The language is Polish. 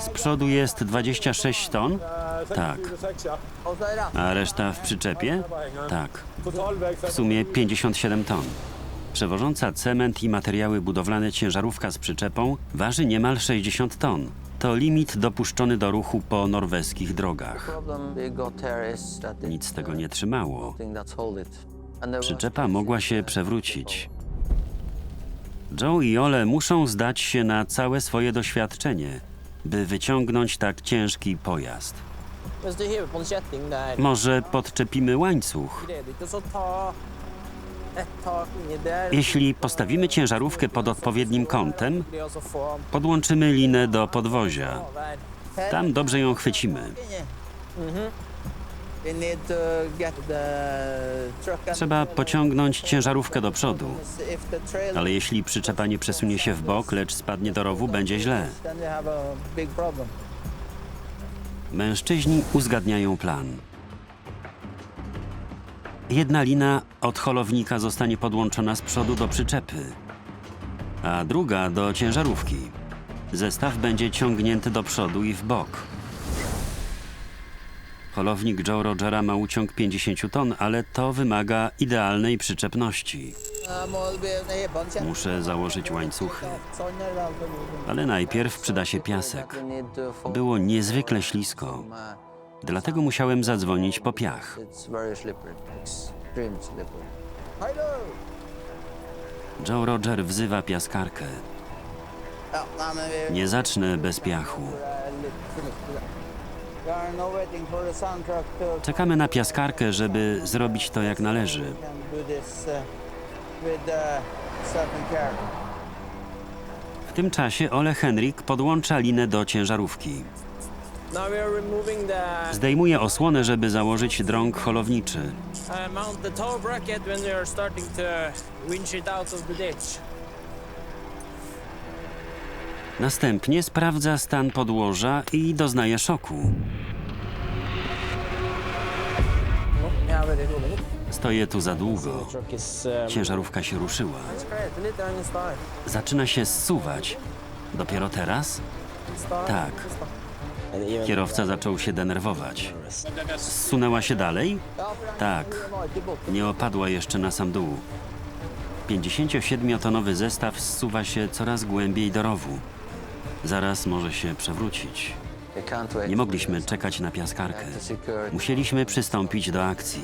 Z przodu jest 26 ton? Tak. A reszta w przyczepie? Tak. W sumie 57 ton. Przewożąca cement i materiały budowlane ciężarówka z przyczepą waży niemal 60 ton. To limit dopuszczony do ruchu po norweskich drogach. Nic tego nie trzymało. Przyczepa mogła się przewrócić. Joe i Ole muszą zdać się na całe swoje doświadczenie, by wyciągnąć tak ciężki pojazd. Może podczepimy łańcuch? Jeśli postawimy ciężarówkę pod odpowiednim kątem, podłączymy linę do podwozia. Tam dobrze ją chwycimy. Trzeba pociągnąć ciężarówkę do przodu. Ale jeśli przyczepa nie przesunie się w bok, lecz spadnie do rowu, będzie źle. Mężczyźni uzgadniają plan. Jedna lina od holownika zostanie podłączona z przodu do przyczepy, a druga do ciężarówki. Zestaw będzie ciągnięty do przodu i w bok. Holownik Joe Rogera ma uciąg 50 ton, ale to wymaga idealnej przyczepności. Muszę założyć łańcuchy, ale najpierw przyda się piasek. Było niezwykle ślisko, dlatego musiałem zadzwonić po piach. Joe Roger wzywa piaskarkę. Nie zacznę bez piachu. Czekamy na piaskarkę, żeby zrobić to jak należy. uh, uh. W tym czasie Ole Henrik podłącza linę do ciężarówki. Zdejmuje osłonę, żeby założyć drąg holowniczy. Następnie sprawdza stan podłoża i doznaje szoku. Stoję tu za długo. Ciężarówka się ruszyła. Zaczyna się zsuwać. Dopiero teraz? Tak. Kierowca zaczął się denerwować. Zsunęła się dalej? Tak. Nie opadła jeszcze na sam dół. 57-tonowy zestaw zsuwa się coraz głębiej do rowu. Zaraz może się przewrócić. Nie mogliśmy czekać na piaskarkę. Musieliśmy przystąpić do akcji.